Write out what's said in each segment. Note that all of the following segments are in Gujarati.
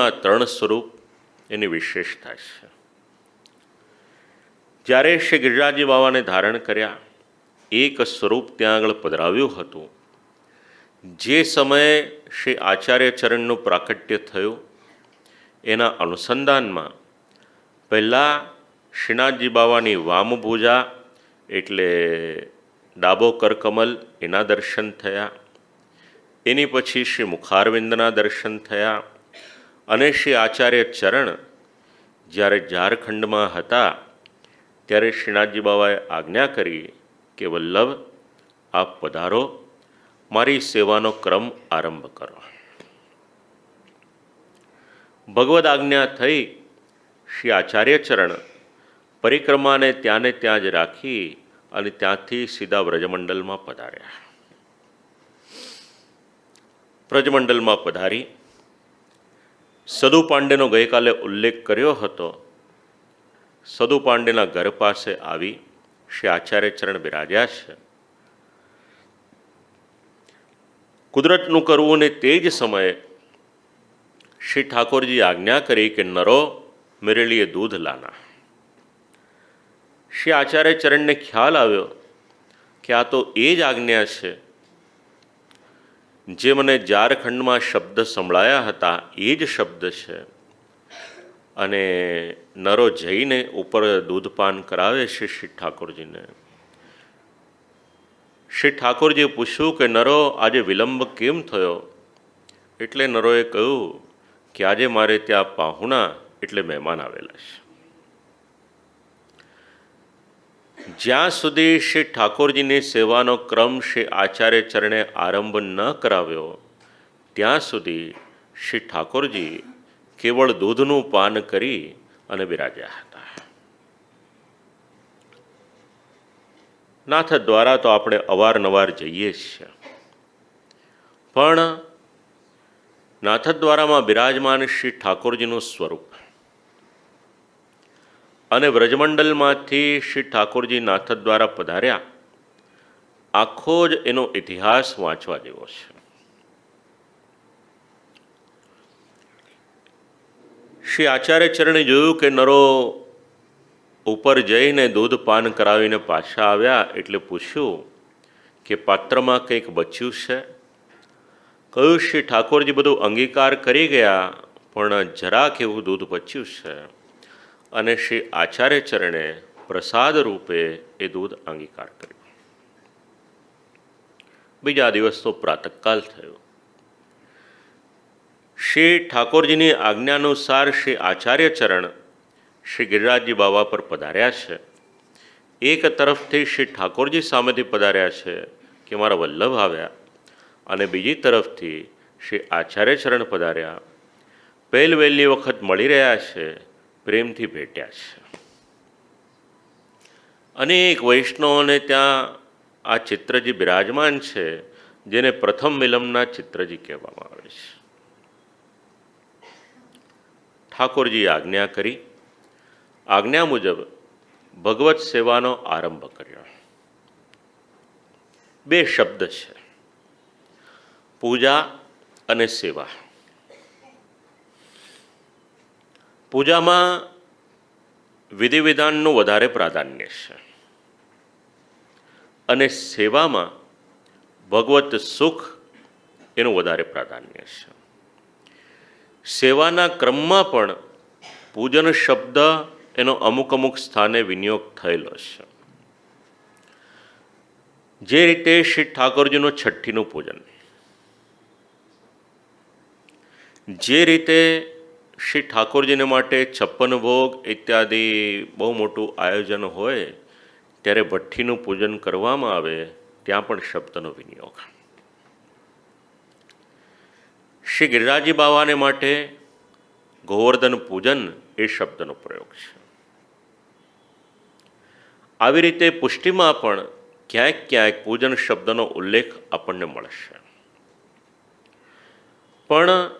વિષ્ણુના ત્રણ સ્વરૂપ એની વિશેષતા છે. જ્યારે શ્રી ગિરિરાજી બાવાને ધારણ કર્યા, એક સ્વરૂપ ત્યાં આગળ પધરાવ્યું હતું. જે સમયે શ્રી આચાર્ય ચરણનું પ્રાકટ્ય થયું, એના અનુસંધાનમાં પહેલાં શ્રીનાથજી બાવાની વામભૂજા એટલે ડાબો કરકમલ એના દર્શન થયા. એની પછી શ્રી મુખારવિંદના દર્શન થયા. અને શ્રી આચાર્ય ચરણ જ્યારે ઝારખંડમાં હતા, ત્યારે શ્રીનાથજી બાબાએ આજ્ઞા કરી કે, વલ્લભ, આપ પધારો, મારી સેવાનો ક્રમ આરંભ કરો. ભગવદ આજ્ઞા થઈ શ્રી આચાર્ય ચરણ પરિક્રમાને ત્યાંને ત્યાં જ રાખી અને ત્યાંથી સીધા વ્રજમંડલમાં પધાર્યા. વ્રજમંડલમાં પધારી સદુ પાંડેનો ગઈકાલે ઉલ્લેખ કર્યો હતો. સદુ પાંડેના ઘર પાસે આવી શ્રી આચાર્ય ચરણ બિરાજ્યા છે. કુદરતનું કરવું ને તે જ સમયે શ્રી ઠાકોરજી આજ્ઞા કરી કે નરો મેરે લીએ દૂધ લાના. શ્રી આચાર્ય ચરણને ખ્યાલ આવ્યો કે આ તો એ જ આજ્ઞા છે જે મને ઝારખંડમાં શબ્દ સંભળાયા હતા, એ જ શબ્દ છે. અને નરો જઈને ઉપર દૂધપાન કરાવે છે શ્રી ઠાકોરજીને. શ્રી ઠાકોરજીએ પૂછ્યું કે, નરો, આજે વિલંબ કેમ થયો? એટલે નરોએ કહ્યું કે, આજે મારે ત્યાં પાહુણા એટલે મહેમાન આવેલા છે. જ્યાં સુધી શ્રી ઠાકોરજીની સેવાનો ક્રમ શ્રી આચાર્ય ચરણે આરંભ ન કરાવ્યો, ત્યાં સુધી શ્રી ઠાકોરજી કેવળ દૂધનું પાન કરી અને બિરાજ્યા હતા. નાથ દ્વારા તો આપણે અવારનવાર જઈએ છીએ. પણ નાથદ્વારામાં બિરાજમાન શ્રી ઠાકોરજીનું સ્વરૂપ અને વ્રજમંડલમાંથી શ્રી ઠાકોરજી નાથ દ્વારા પધાર્યા. આખો જ એનો ઇતિહાસ વાંચવા જેવો છે. શ્રી આચાર્ય ચરણે જોયું કે નરો ઉપર જઈને દૂધ પાન કરાવીને પાછા આવ્યા એટલે પૂછ્યું કે પાત્રમાં કંઈક બચ્યું છે? કહ્યું, શ્રી ઠાકોરજી બધું અંગીકાર કરી ગયા, પણ જરાક એવું દૂધ બચ્યું છે. અને શ્રી આચાર્ય ચરણે પ્રસાદ રૂપે એ દૂધ અંગીકાર કર્યું. બીજા દિવસનો પ્રાતકાલ થયો. શ્રી ઠાકોરજીની આજ્ઞાનુસાર શ્રી આચાર્ય ચરણ શ્રી ગિરિરાજજી બાવા પર પધાર્યા છે. એક તરફથી શ્રી ઠાકોરજી સામેથી પધાર્યા છે કે મારા વલ્લભ આવ્યા અને બીજી તરફથી શ્રી આચાર્ય ચરણ પધાર્યા. પહેલ વહેલી વખત મળી રહ્યા છે પ્રેમથી ભેટ્યા છે. અનેક વૈષ્ણવોને ત્યાં આ ચિત્રજી બિરાજમાન છે, જેને પ્રથમ મિલમના ચિત્રજી કહેવામાં આવે છે. ઠાકોરજી આજ્ઞા કરી. આજ્ઞા મુજબ ભગવત સેવાનો આરંભ કર્યો. બે શબ્દ છે. પૂજા અને સેવા. પૂજામાં વિધિ વિધાનનું વધારે પ્રાધાન્ય છે. અને સેવામાં ભગવત સુખ એનું વધારે પ્રાધાન્ય છે. સેવાના ક્રમમાં પણ પૂજન શબ્દ એનો અમુક અમુક સ્થાને વિનિયોગ થયેલો છે. જે રીતે શ્રી ઠાકોરજીનું છઠ્ઠીનું પૂજન. જે રીતે શ્રી ઠાકોરજીને માટે છપ્પન ભોગ ઇત્યાદિ બહુ મોટું આયોજન હોય, ત્યારે ભઠ્ઠીનું પૂજન કરવામાં આવે, ત્યાં પણ શબ્દનો વિનિયોગ. શ્રી ગિરિરાજી બાવાને માટે ગોવર્ધન પૂજન એ શબ્દનો પ્રયોગ છે. આવી રીતે પુષ્ટિમાં પણ ક્યાંક ક્યાંક પૂજન શબ્દનો ઉલ્લેખ આપણને મળશે. પણ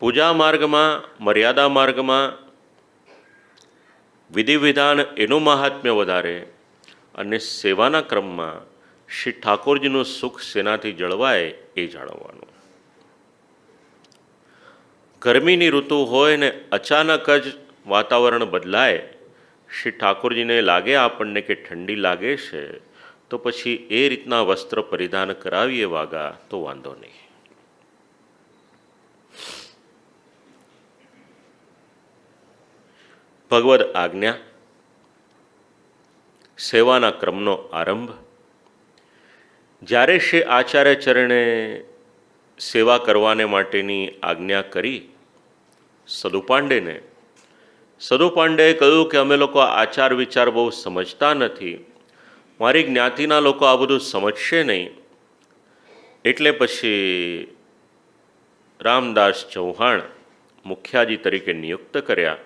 પૂજા માર્ગમાં, મર્યાદા માર્ગમાં વિધિ વિધાન એનું મહાત્મ્ય વધારે અને સેવાના ક્રમમાં શ્રી ઠાકોરજીનું સુખ સેનાથી જળવાય એ જાળવવાનું. ગરમીની ઋતુ હોય ને અચાનક જ વાતાવરણ બદલાય, શ્રી ઠાકોરજીને લાગે આપણને કે ઠંડી લાગે છે, તો પછી એ રીતના વસ્ત્ર પરિધાન કરાવીએ વાગા તો વાંધો નહીં. ભગવદ આજ્ઞા, સેવાના ક્રમનો આરંભ. જ્યારે શ્રી આચાર્ય ચરણે સેવા કરવાને માટેની આજ્ઞા કરી, સદુપાંડેને, સદુપાંડેએ કહ્યું કે અમે લોકો આચાર વિચાર બહુ સમજતા નથી. મારી જ્ઞાતિના લોકો આ બધું સમજશે નહીં. એટલે પછી રામદાસ ચૌહાણ મુખ્યાજી તરીકે નિયુક્ત કર્યા.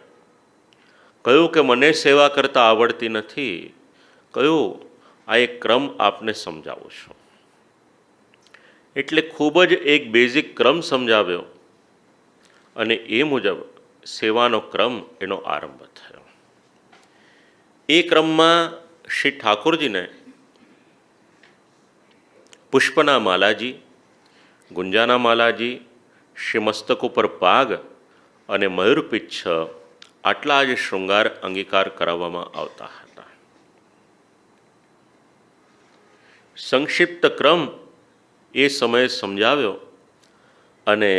કહ્યું કે મને સેવા કરતાં આવડતી નથી. કહ્યું, આ એક ક્રમ આપને સમજાવું છું. એટલે ખૂબ જ એક બેઝિક ક્રમ સમજાવ્યો. અને એ મુજબ સેવાનો ક્રમ એનો આરંભ થયો. એ ક્રમમાં શ્રી ઠાકોરજીને પુષ્પના માલાજી, ગુંજાના માલાજી, શ્રી મસ્તક ઉપર પાગ અને મયુરપિચ્છ આટલા જ શૃંગાર અંગીકાર કરાવવામાં આવતા હતા. સંક્ષિપ્ત ક્રમ એ સમયે સમજાવ્યો અને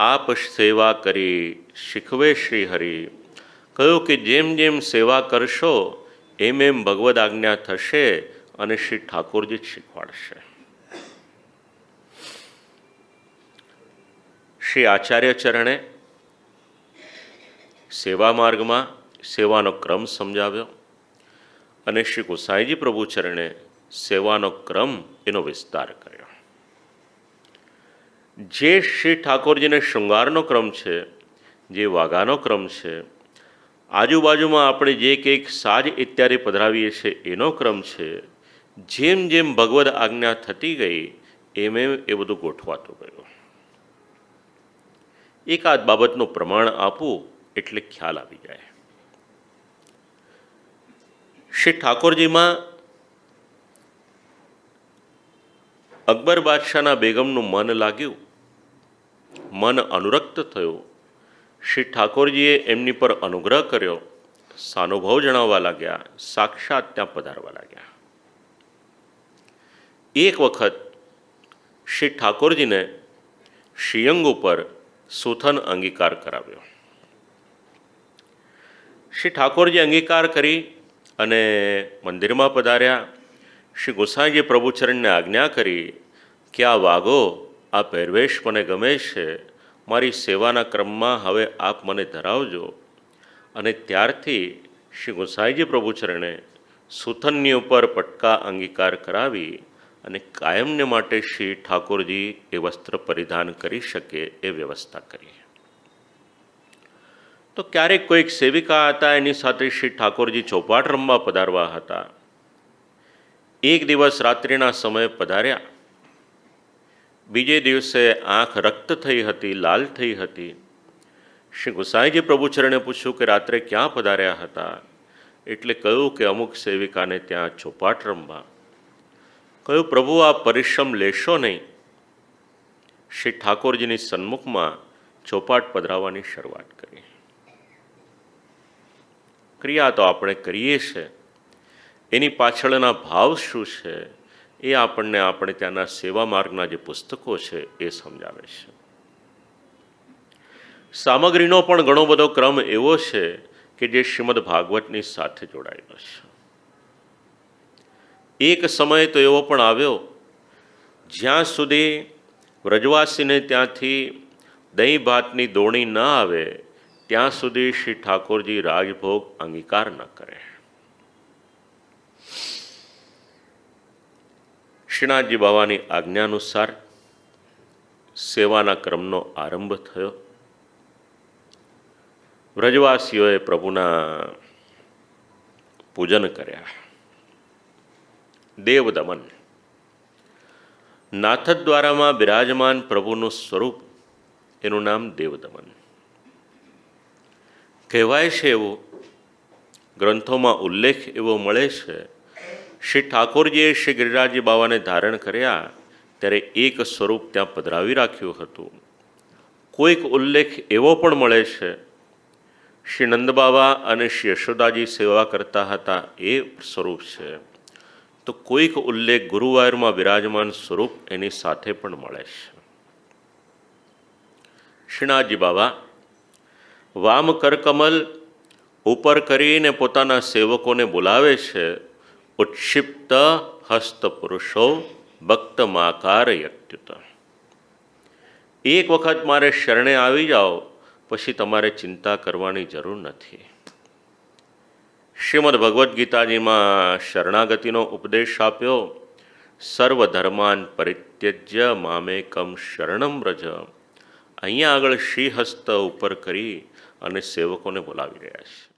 આપ સેવા કરી શીખવે શ્રી હરિ કહ્યું કે જેમ જેમ સેવા કરશો, એમ એમ ભગવદ આજ્ઞા થશે અને શ્રી ઠાકોરજી જ શીખવાડશે. શ્રી આચાર્ય ચરણે સેવા માર્ગમાં સેવાનો ક્રમ સમજાવ્યો. અને શ્રી ગોસાઈજી પ્રભુ ચરણે સેવાનો ક્રમ એનો વિસ્તાર કર્યો. જે શ્રી ઠાકોરજીને શૃંગારનો ક્રમ છે, જે વાઘાનો ક્રમ છે, આજુબાજુમાં આપણે જે કંઈક સાજ ઇત્યારે પધરાવીએ છીએ એનો ક્રમ છે, જેમ જેમ ભગવદ આજ્ઞા થતી ગઈ, એમ એમ એ બધું ગોઠવાતું ગયું. એકાદ બાબતનું પ્રમાણ આપવું એટલે ખ્યાલ આવી જાય. શ્રી ઠાકોરજીમાં અકબર બાદશાહના બેગમનું મન લાગ્યું. મન અનુરક્ત થયું. શ્રી ઠાકોરજીએ એમની પર અનુગ્રહ કર્યો. સાનુભવ જણાવવા લાગ્યા, સાક્ષાત ત્યાં પધારવા લાગ્યા. એક વખત શ્રી ઠાકોરજીને શિયંગ ઉપર સુથન અંગીકાર કરાવ્યો. શ્રી ઠાકોરજી અંગીકાર કરી અને મંદિરમાં પધાર્યા. શ્રી ગોસાઈજી પ્રભુચરણને આજ્ઞા કરી કે આ વાઘો, આ પહેરવેશ મને ગમે છે, મારી સેવાના ક્રમમાં હવે આપ મને ધરાવજો. અને ત્યારથી શ્રી ગોસાઈજી પ્રભુચરણે સુથનની ઉપર પટકા અંગીકાર કરાવી અને કાયમને માટે શ્રી ઠાકોરજી એ વસ્ત્ર પરિધાન કરી શકે એ વ્યવસ્થા કરી. તો ક્યારેક કોઈક સેવિકા હતા, એની સાથે શ્રી ઠાકોરજી ચોપાટ રમવા પધારવા હતા. એક દિવસ રાત્રિના સમયે પધાર્યા. બીજે દિવસે આંખ રક્ત થઈ હતી, લાલ થઈ હતી. શ્રી ગુસાઈજી પ્રભુચરણે પૂછ્યું કે રાત્રે ક્યાં પધાર્યા હતા? એટલે કહ્યું કે અમુક સેવિકાને ત્યાં ચોપાટ રમવા. કહ્યું, પ્રભુ, આ પરિશ્રમ લેશો નહીં. શ્રી ઠાકોરજીની સન્મુખમાં ચોપાટ પધરાવવાની શરૂઆત કરી. ક્રિયા તો આપણે કરીએ છીએ. એની પાછળના ભાવ શું છે? એ આપણને આપણે ત્યાંના સેવા માર્ગના જે પુસ્તકો છે એ સમજાવે છે. સામગ્રીનો પણ ઘણો બધો ક્રમ એવો છે કે જે શ્રીમદ ભાગવતની સાથે જોડાયેલો છે. એક સમય તો એવો પણ આવ્યો, જ્યાં સુધી વ્રજવાસીને ત્યાંથી દહીં ભાતની દોણી ન આવે ત્યાં સુધી શ્રી ઠાકોરજી રાજભોગ અંગીકાર ન કરે. શ્રીનાથજી બાવાની આજ્ઞાનુસાર સેવાના ક્રમનો આરંભ થયો. વ્રજવાસીઓએ પ્રભુના પૂજન કર્યા. દેવદમન. નાથદ્વારામાં બિરાજમાન પ્રભુનું સ્વરૂપ એનું નામ દેવદમન. કહેવાય છે એવો? ગ્રંથોમાં ઉલ્લેખ એવો મળે છે, શ્રી ઠાકોરજીએ શ્રી ગિરિરાજી બાવાને ધારણ કર્યા ત્યારે એક સ્વરૂપ ત્યાં પધરાવી રાખ્યું હતું. કોઈક ઉલ્લેખ એવો પણ મળે છે, શ્રી નંદબાબા અને શ્રી યશોદાજી સેવા કરતા હતા એ સ્વરૂપ છે. તો કોઈક ઉલ્લેખ ગુરુવાયુરમાં વિરાજમાન સ્વરૂપ એની સાથે પણ મળે છે. શ્રીનાથજી બાબા વામ કરકમલ ઉપર કરીને પોતાના સેવકોને બોલાવે છે ઉત્ષિપ્ત હસ્ત પુરુષો ભક્ત માકાર યક્ત્યુત એક વખત મારે શરણે આવી જાઓ, પછી તમારે ચિંતા કરવાની જરૂર નથી. શ્રીમદ ભગવદ્ ગીતાજીમાં શરણાગતિનો ઉપદેશ આપ્યો, સર્વધર્માન પરિત્યજ્ય મામેકમ શરણમ વ્રજ. અહીંયા આગળ શ્રીહસ્ત ઉપર કરી અને સેવકોને બોલાવી રહ્યા છે.